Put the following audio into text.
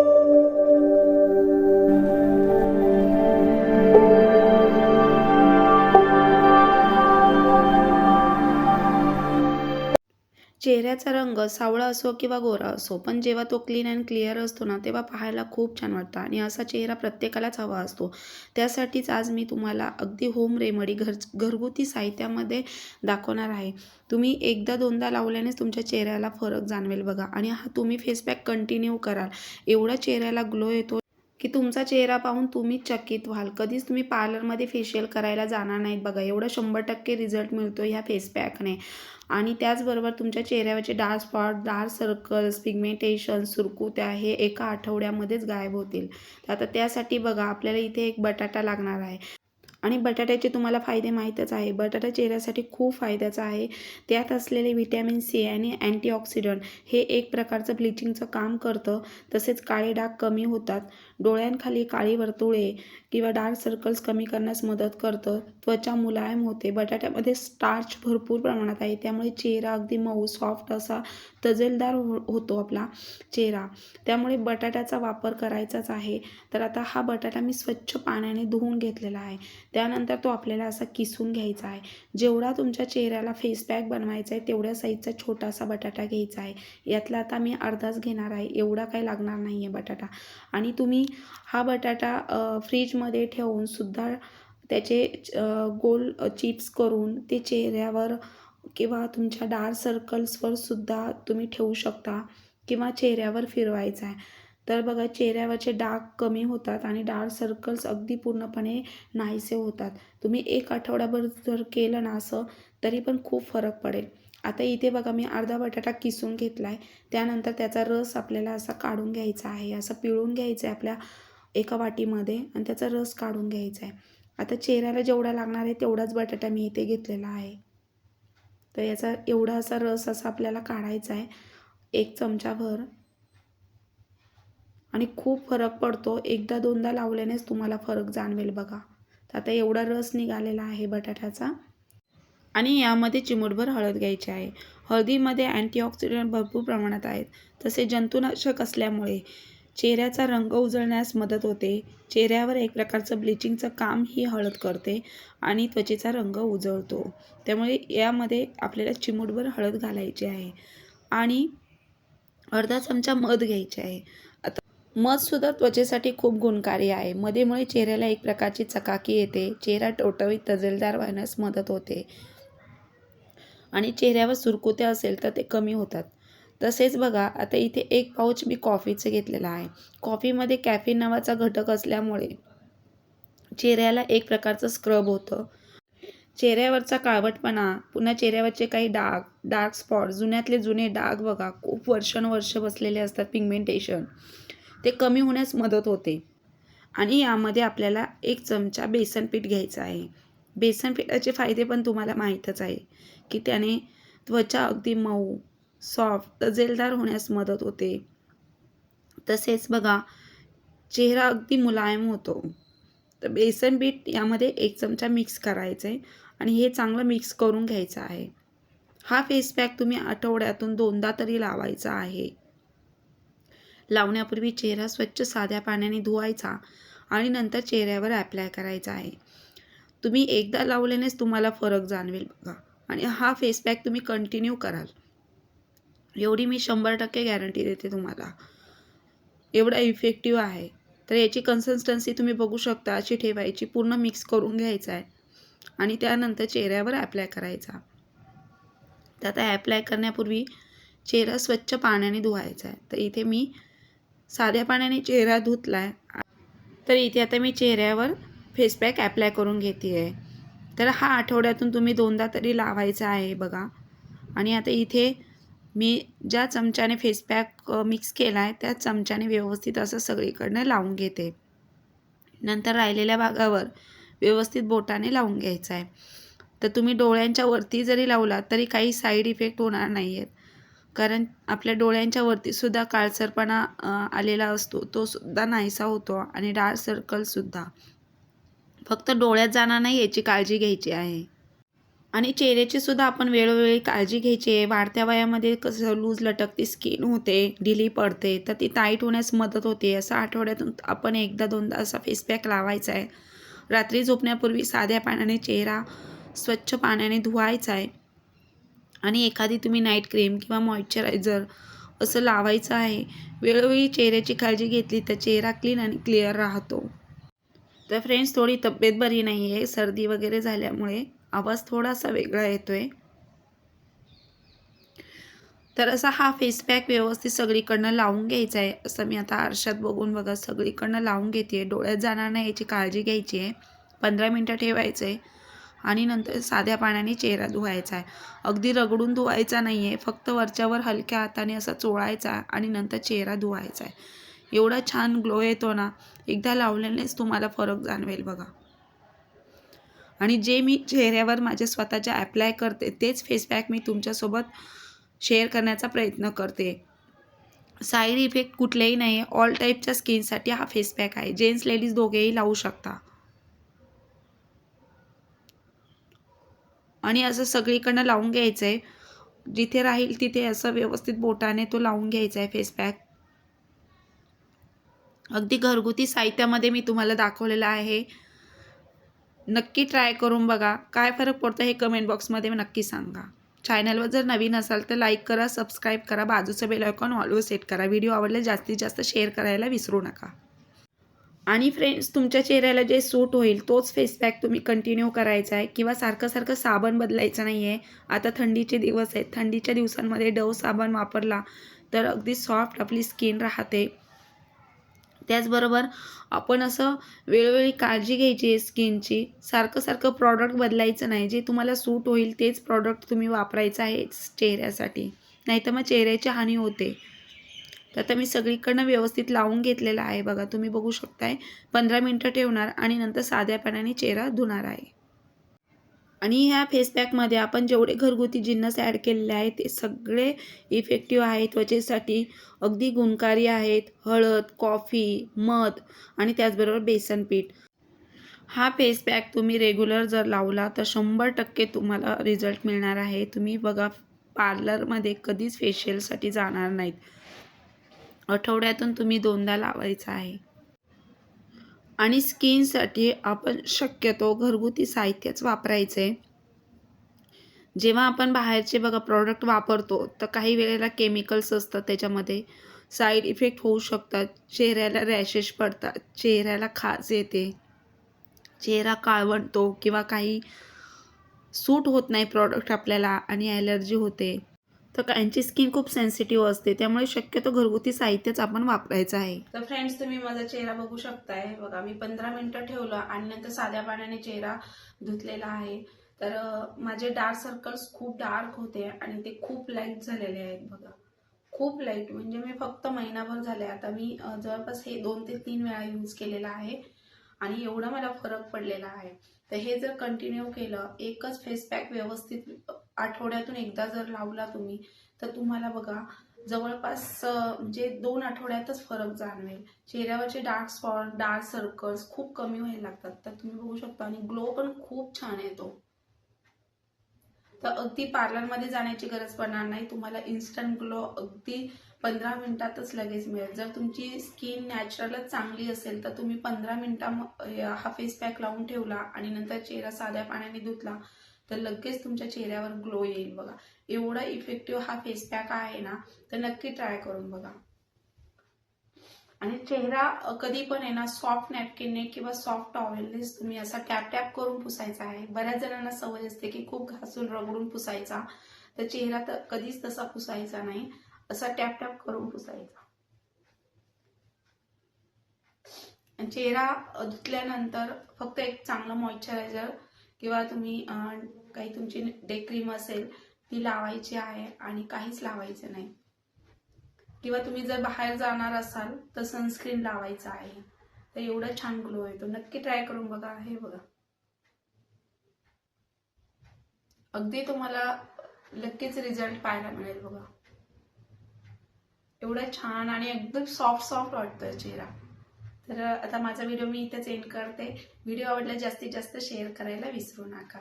thank you चेहऱ्याचा रंग सावळा असो किंवा गोरा असो पण जेव्हा तो क्लीन अँड क्लिअर असतो ना तेव्हा पाहायला खूप छान वाटतं आणि असा चेहरा प्रत्येकालाच हवा असतो. त्यासाठीच आज मी तुम्हाला अगदी होम रेमडी घर घरगुती साहित्यामध्ये दाखवणार आहे. तुम्ही एकदा दोनदा लावल्यानेच तुमच्या चेहऱ्याला फरक जाणवेल बघा. आणि हा तुम्ही फेसपॅक कंटिन्यू कराल. एवढा चेहऱ्याला ग्लो येतो की तुमचा चेहरा पाहून तुम्हीच चकित व्हाल. कधीच तुम्ही पार्लरमध्ये फेशियल करायला जाणार नाहीत बघा. एवढं शंभर टक्के रिझल्ट मिळतो ह्या फेस पॅकने आणि त्याचबरोबर तुमच्या चेहऱ्यावरचे dark spot dark circles pigmentation सुरकुत्या हे एका आठवड्यामध्येच गायब होतील. तर आता त्यासाठी बघा आपल्याला इथे एक बटाटा लागणार आहे. आणि बटाट्याचे तुम्हाला फायदे माहीतच आहे. बटाटा चेहऱ्यासाठी खूप फायद्याचा आहे. त्यात असलेले व्हिटॅमिन सी आणि अँटीऑक्सिडंट हे एक प्रकारचं ब्लिचिंगचं काम करतं. तसेच काळे डाग कमी होतात. डोळ्यांखाली काळी वर्तुळे किंवा डार्क सर्कल्स कमी करण्यास मदत करतं. त्वचा मुलायम होते. बटाट्यामध्ये स्टार्च भरपूर प्रमाणात आहे. त्यामुळे चेहरा अगदी मऊ सॉफ्ट असा तजेलदार हो होतो आपला चेहरा. त्यामुळे बटाट्याचा वापर करायचाच आहे. तर आता हा बटाटा मी स्वच्छ पाण्याने धुवून घेतलेला आहे. त्यानंतर तो आपल्याला असा किसून घ्यायचा आहे. जेवढा तुमच्या चेहऱ्याला फेस पॅक बनवायचा आहे तेवढ्या साईजचा छोटासा बटाटा घ्यायचा आहे. यातला आता मी अर्धाच घेणार आहे. एवढा काही लागणार नाही आहे बटाटा. आणि तुम्ही हा बटाटा फ्रीजमध्ये ठेवून सुद्धा त्याचे गोल चिप्स करून ते चेहऱ्यावर किंवा तुमच्या डार्क सर्कल्सवर सुद्धा तुम्ही ठेवू शकता किंवा चेहऱ्यावर फिरवायचा आहे. तर बघा चेहऱ्यावरचे डाग कमी होतात आणि डार्क सर्कल्स अगदी पूर्णपणे नाहीसे होतात. तुम्ही एक आठवड्याभर जर केलं ना असं तरी पण खूप फरक पडेल. आता इथे बघा मी अर्धा बटाटा किसून घेतला आहे त्यानंतर त्याचा रस आपल्याला असा काढून घ्यायचा आहे. असं पिळून घ्यायचं आहे आपल्या एका वाटीमध्ये आणि त्याचा रस काढून घ्यायचा आहे आता चेहऱ्याला जेवढा लागणार आहे तेवढाच बटाटा मी इथे घेतलेला आहे. तर याचा एवढा असा रस असा आपल्याला काढायचा आहे एक चमचाभर. आणि खूप फरक पडतो. एकदा दोनदा लावल्यानेच तुम्हाला फरक जाणवेल बघा. तर आता एवढा रस निघालेला आहे बटाट्याचा. आणि यामध्ये चिमूटभर हळद घ्यायची आहे. हळदीमध्ये अँटीऑक्सिडंट भरपूर प्रमाणात आहेत. तसे जंतुनाशक असल्यामुळे चेहऱ्याचा रंग उजळण्यास मदत होते. चेहऱ्यावर एक प्रकारचं ब्लिचिंगचं काम ही हळद करते आणि त्वचेचा रंग उजळतो. त्यामुळे यामध्ये आपल्याला चिमूटभर हळद घालायची आहे आणि अर्धा चमचा मध घ्यायचे आहे. आता मधसुद्धा त्वचेसाठी खूप गुणकारी आहे. मधेमुळे चेहऱ्याला एक प्रकारची चकाकी येते. चेहरा टवटवीत तजेलदार व्हायण्यास मदत होते. आणि चेहऱ्यावर सुरकुत्या असेल तर ते कमी होतात. तसेच बघा आता इथे एक पाऊच मी कॉफीचं घेतलेलं आहे. कॉफीमध्ये कॅफिन नावाचा घटक असल्यामुळे चेहऱ्याला एक प्रकारचं स्क्रब होतं. चेहऱ्यावरचा काळवटपणा पुन्हा चेहऱ्यावरचे काही डाग डार्क स्पॉट जुन्यातले जुने डाग बघा खूप वर्षानुवर्ष बसलेले असतात पिगमेंटेशन. ते कमी होण्यास मदत होते. आणि यामध्ये आपल्याला एक चमचा बेसन पीठ घ्यायचं आहे. बेसन पिठाचे फायदे पण तुम्हाला माहीतच आहे की त्याने त्वचा अगदी मऊ सॉफ्ट तजेलदार होण्यास मदत होते. तसेच बघा चेहरा अगदी मुलायम होतो. तर बेसन पीठ यामध्ये एक चमचा मिक्स करायचं आहे आणि हे चांगलं मिक्स करून घ्यायचं आहे. हा फेस पॅक तुम्ही आठवड्यातून दोनदा तरी लावायचा आहे. लावण्यापूर्वी चेहरा स्वच्छ साध्या पाण्याने धुवायचा आणि नंतर चेहऱ्यावर ॲप्लाय करायचा आहे. तुम्ही एकदा लावल्यानेच तुम्हाला फरक जाणवेल बघा. आणि हा फेस पॅक तुम्ही कंटिन्यू कराल. एवढी मी शंभर टक्के गॅरंटी देते तुम्हाला. एवढा इफेक्टिव्ह आहे. तर याची कन्सिस्टन्सी तुम्ही बघू शकता अशी ठेवायची पूर्ण मिक्स करून घ्यायचा आहे. आणि त्यानंतर चेहऱ्यावर ॲप्लाय करायचा. तर आता ॲप्लाय करण्यापूर्वी चेहरा स्वच्छ पाण्याने धुवायचा आहे. तर इथे मी साध्या पाण्याने चेहरा धुतला आहे तर इथे आता मी चेहऱ्यावर फेसपॅक ॲप्लाय करून घेते आहे तर हा आठवड्यातून तुम्ही दोनदा तरी लावायचा आहे बघा. आणि आता इथे मी ज्या चमच्याने फेसपॅक मिक्स केला आहे त्या चमच्याने व्यवस्थित असं सगळीकडनं लावून घेते. नंतर राहिलेल्या भागावर व्यवस्थित बोटाने लावून घ्यायचं आहे तर तुम्ही डोळ्यांच्या वरती जरी लावला तरी काही साईड इफेक्ट होणार नाही आहेत कारण आपल्या डोळ्यांच्या वरतीसुद्धा काळसरपणा आलेला असतो. तो सुद्धा नाहीसा होतो आणि डार्क सर्कलसुद्धा फक्त डोळ्यात जाणार नाही याची काळजी घ्यायची आहे. आणि चेहऱ्याची सुद्धा आपण वेळोवेळी काळजी घ्यायची आहे. वाढत्या वयामध्ये कसं लूज लटकती स्किन होते ढिली पडते तर ती टाईट होण्यास मदत होते. असं आठवड्यातून आपण एकदा दोनदा असा फेस पॅक लावायचा आहे. रात्री झोपण्यापूर्वी साध्या पाण्याने चेहरा स्वच्छ पाण्याने धुवायचा आहे. आणि एखादी तुम्ही नाईट क्रीम किंवा मॉइश्चरायझर असं लावायचं आहे. वेळोवेळी चेहऱ्याची काळजी घेतली तर चेहरा क्लीन आणि क्लिअर राहतो. तर फ्रेंड्स थोडी तब्येत बरी नाही आहे सर्दी वगैरे झाल्यामुळे आवाज थोडासा वेगळा येतो आहे तर असा हा फेस पॅक व्यवस्थित सगळीकडनं लावून घ्यायचा आहे असं मी आता आरशात बघून बघा सगळीकडनं लावून घेते डोळ्यात जाणार नाही याची काळजी घ्यायची आहे पंधरा मिनटं ठेवायचं आहे आणि नंतर साध्या पाण्याने चेहरा धुवायचा आहे अगदी रगडून धुवायचा नाही आहे फक्त वरच्यावर हलक्या हाताने असा चोळायचा आणि नंतर चेहरा धुवायचा आहे एवढा छान ग्लो येतो ना एकदा लावल्यानेच तुम्हाला फरक जाणवेल बघा. आणि जे मी चेहऱ्यावर माझ्या स्वतःच्या ॲप्लाय करते तेच फेसपॅक मी तुमच्यासोबत शेअर करण्याचा प्रयत्न करते. साईड इफेक्ट कुठलेही नाही आहे ऑल टाईपच्या स्किनसाठी हा फेसपॅक आहे. जेंट्स लेडीज दोघेही लावू शकता. आणि असं सगळीकडनं लावून घ्यायचं आहे जिथे राहील तिथे असं व्यवस्थित बोटाने तो लावून घ्यायचा आहे फेसपॅक अगदी घरगुती साहित्यामध्ये मी तुम्हाला दाखवलेलं आहे. नक्की ट्राय करून बघा. काय फरक पडतो हे कमेंट बॉक्समध्ये नक्की सांगा. चॅनलवर जर नवीन असाल तर लाईक करा सबस्क्राईब करा. बाजूचं बेल आयकॉन ऑलवर सेट करा. व्हिडिओ आवडले जास्तीत जास्त शेअर करायला विसरू नका. आणि फ्रेंड्स तुमच्या चेहऱ्याला जे सूट होईल तोच फेस पॅक तुम्ही कंटिन्यू करायचा आहे. किंवा सारखं सारखं साबण बदलायचं नाही आहे आता थंडीचे दिवस आहेत. थंडीच्या दिवसांमध्ये डव साबण वापरला तर अगदी सॉफ्ट आपली स्किन राहते. त्याचबरोबर आपण असं वेळोवेळी काळजी घ्यायची आहे स्किनची. सारखं सारखं प्रॉडक्ट बदलायचं नाही. जे तुम्हाला सूट होईल तेच प्रॉडक्ट तुम्ही वापरायचं आहे चेहऱ्यासाठी. नाहीतर मग चेहऱ्याची हानी होते. तर आता मी सगळीकडनं व्यवस्थित लावून घेतलेलं आहे बघा. तुम्ही बघू शकताय. पंधरा मिनटं ठेवणार आणि नंतर साध्या पाण्याने चेहरा धुणार आहे. आणि ह्या फेस पॅकमध्ये आपण जेवढे घरगुती जिन्नस ॲड केलेले आहेत ते सगळे इफेक्टिव्ह आहे त्वचेसाठी अगदी गुणकारी आहेत. हळद कॉफी मध आणि त्याचबरोबर बेसन पीठ. हा फेस पॅक तुम्ही रेग्युलर जर लावला तर शंभर टक्के तुम्हाला रिझल्ट मिळणार आहे. तुम्ही बघा पार्लरमध्ये कधीच फेशियलसाठी जाणार नाहीत. आठवड्यातून तुम्ही दोनदा लावायचा आहे. आणि स्किनसाठी आपण शक्यतो घरगुती साहित्यच वापरायचे. जेव्हा आपण बाहेरचे बघा प्रॉडक्ट वापरतो तर काही वेळेला केमिकल्स असतात त्याच्यामध्ये. साईड इफेक्ट होऊ शकतात. चेहऱ्याला रॅशेस पडतात. चेहऱ्याला खाज येते. चेहरा काळवंटतो किंवा काही सूट होत नाही प्रॉडक्ट आपल्याला आणि ॲलर्जी होते. तर काहींची स्किन खूप सेन्सिटिव्ह असते. त्यामुळे शक्यतो घरगुती साहित्यच आपण वापरायचं आहे. तर फ्रेंड्स तुम्ही माझा चेहरा बघू शकताय. बघा मी पंधरा मिनिटं ठेवलं आणि नंतर साध्या पाण्याने चेहरा धुतलेला आहे. तर माझे डार्क सर्कल्स खूप डार्क होते आणि ते खूप लाइट झालेले आहेत बघा. खूप लाइट म्हणजे मी फक्त महिनाभर झाले. आता मी जवळपास हे दोन ते तीन वेळा यूज केलेला आहे आणि एवढा मला फरक पडलेला आहे. तर हे जर कंटिन्यू केलं एकच फेस पॅक व्यवस्थित आठवड्यातून एकदा जर लावला तुम्ही तर तुम्हाला बघा जवळपास म्हणजे दोन आठवड्यातच फरक जाणवेल. चेहऱ्यावरचे डार्क स्पॉट डार्क सर्कल्स खूप कमी व्हायला लागतात. तर तुम्ही बघू शकता आणि ग्लो पण खूप छान येतो. तर अगदी पार्लरमध्ये जाण्याची गरज पडणार नाही. तुम्हाला इन्स्टंट ग्लो अगदी पंधरा मिनिटातच लगेच मिळेल. जर तुमची स्किन नॅचरलच चांगली असेल तर तुम्ही पंधरा मिनिटा हा फेस पॅक लावून ठेवला आणि नंतर चेहरा साध्या पाण्याने धुतला तर लगेच तुमच्या चेहऱ्यावर ग्लो येईल बघा. एवढा इफेक्टिव्ह हा फेस पॅक आहे ना तर नक्की ट्राय करून बघा. आणि चेहरा कधी पण आहे ना सॉफ्ट नॅपकिनने किंवा सॉफ्ट टॉवेलनेच तुम्ही असा टॅप टॅप करून पुसायचा आहे. बऱ्याच जणांना सवय असते की खूप घासून रगडून पुसायचा. तर चेहरा तर कधीच तसा पुसायचा नाही. असा टॅप टॅप करून पुसायचा. चेहरा धुतल्यानंतर फक्त एक चांगलं मॉइश्चरायझर किंवा तुम्ही काही तुमची डे क्रीम असेल ती लावायची आहे आणि काहीच लावायचं नाही. किंवा तुम्ही जर बाहेर जाणार असाल तर सनस्क्रीन लावायचा आहे. तर एवढा छान ग्लो येतो. नक्की ट्राय करून बघा. हे बघा. अगदी तुम्हाला नक्कीच रिझल्ट पाहायला मिळेल बघा. एवढा छान आणि एकदम सॉफ्ट सॉफ्ट वाटतोय चेहरा. तर आता माझा व्हिडिओ मी इथेच एंड करते. व्हिडिओ आवडला जास्तीत जास्त शेअर करायला विसरू नका.